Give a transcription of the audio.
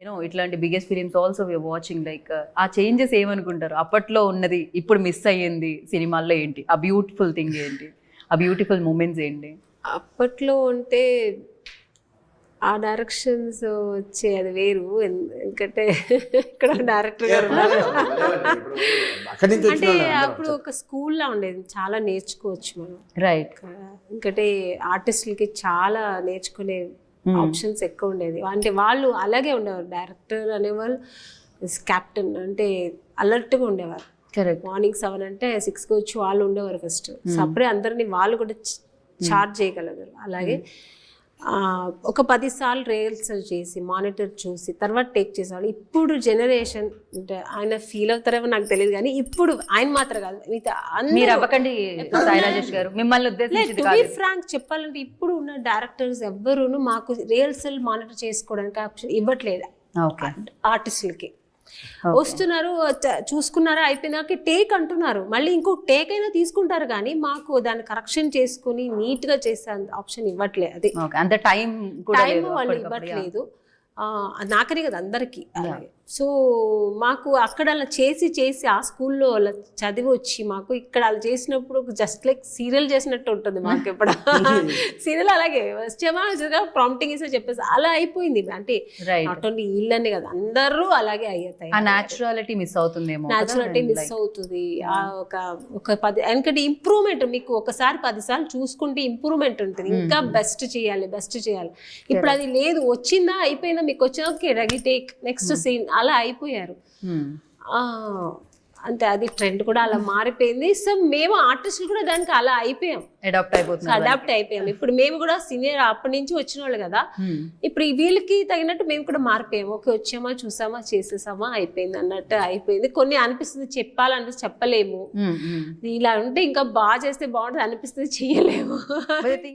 You know ఇట్లాంటి biggest films also we watching like ఆ changes ఏమనుకుంటారు? అప్పట్లో ఉన్నది ఇప్పుడు మిస్ అయ్యింది సినిమాల్లో ఏంటి? ఆ బ్యూటిఫుల్ థింగ్ ఏంటి? ఆ బ్యూటిఫుల్ మూమెంట్స్ ఏంటి? అప్పట్లో అంటే ఆ డైరెక్షన్స్ వచ్చే అది వేరు. ఎందుకంటే ఇక్కడ డైరెక్టర్ గారు అంటే. అప్పుడు ఒక స్కూల్లో ఉండేది. చాలా నేర్చుకోవచ్చు మనం. రైట్ ఎందుకంటే ఆర్టిస్టులకి చాలా నేర్చుకునే ఆప్షన్స్ ఎక్కువ ఉండేది. అంటే వాళ్ళు అలాగే ఉండేవారు. డైరెక్టర్ అనేవాళ్ళు కెప్టెన్ అంటే అలర్ట్గా ఉండేవారు. కరెక్ట్. మార్నింగ్ సెవెన్ అంటే సిక్స్కి వచ్చి వాళ్ళు ఉండేవారు ఫస్ట్. అప్పుడే అందరినీ వాళ్ళు కూడా చార్జ్ చేయగలగారు. అలాగే ఒక పది సార్లు రిహర్సల్ చేసి మానిటర్ చూసి తర్వాత టేక్ చేసేవాళ్ళు ఇప్పుడు జనరేషన్ అంటే ఆయన ఫీల్ అవుతారేమో నాకు తెలియదు కానీ ఇప్పుడు ఆయన మాత్రం కాదు. మీరు అవ్వకండి సాయి రాజేష్ గారు. మిమ్మల్ని ఫ్రాంక్ చెప్పాలంటే ఇప్పుడు ఉన్న డైరెక్టర్స్ ఎవ్వరూను మాకు రిహర్సల్ మానిటర్ చేసుకోవడానికి ఆప్షన్ ఇవ్వట్లేదు. ఆర్టిస్టులకి. వస్తున్నారు చూసుకున్నారా అయిపోయినాక టేక్ అంటున్నారు. మళ్ళీ ఇంకో టేక్ అయినా తీసుకుంటారు కానీ మాకు దాన్ని కరెక్షన్ చేసుకుని నీట్గా చేసే ఆప్షన్ ఇవ్వట్లేదు అది. అంత టైం టైం వాళ్ళు. ఇవ్వట్లేదు. ఆ, నాకనే కదా అందరికి. అలాగే. సో మాకు అక్కడ అలా చేసి చేసి ఆ స్కూల్లో అలా చదివి వచ్చి మాకు ఇక్కడ అలా చేసినప్పుడు జస్ట్ లైక్ సీరియల్ చేసినట్టు ఉంటుంది మాకు ఇప్పుడు సీరియల్ అలాగే వచ్చామా ప్రాంప్టింగ్ ఇస్తే చెప్పేసి అలా అయిపోయింది. అంటే నాట్ ఓన్లీ వీళ్ళని కదా అందరూ అలాగే ఆ అయ్యాయి న్యాచురాలిటీ మిస్ అవుతుందేమో న్యాచురాలిటీ మిస్ అవుతుంది. ఆ ఒక ఒక పది ఎందుకంటే ఇంప్రూవ్మెంట్ మీకు ఒకసారి పదిసార్లు చూసుకుంటే ఇంప్రూవ్మెంట్ ఉంటుంది. ఇంకా బెస్ట్ చేయాలి బెస్ట్ చేయాలి. ఇప్పుడు అది లేదు వచ్చిందా అయిపోయిందా మీకు వచ్చినా okay ready take next scene అలా అయిపోయారు. ఆ, అంటే అది ట్రెండ్ కూడా అలా మారిపోయింది. సో మేము ఆర్టిస్టులు కూడా దానికి అలా అయిపోయాం. అడాప్ట్ అయిపోతున్నారు అడాప్ట్ అయిపోయాం. ఇప్పుడు మేము కూడా సీనియర్ అప్పటి నుంచి వచ్చిన వాళ్ళు కదా. ఇప్పుడు వీళ్ళకి తగినట్టు మేము కూడా మారిపోయాము ఓకే వచ్చామా చూసామా చేసేసామా అయిపోయింది అన్నట్టు అయిపోయింది. కొన్ని అనిపిస్తుంది చెప్పాలనిపిస్తుంది చెప్పలేము. ఇలా ఉంటే ఇంకా బాగా చేస్తే బాగుంటుంది అనిపిస్తుంది think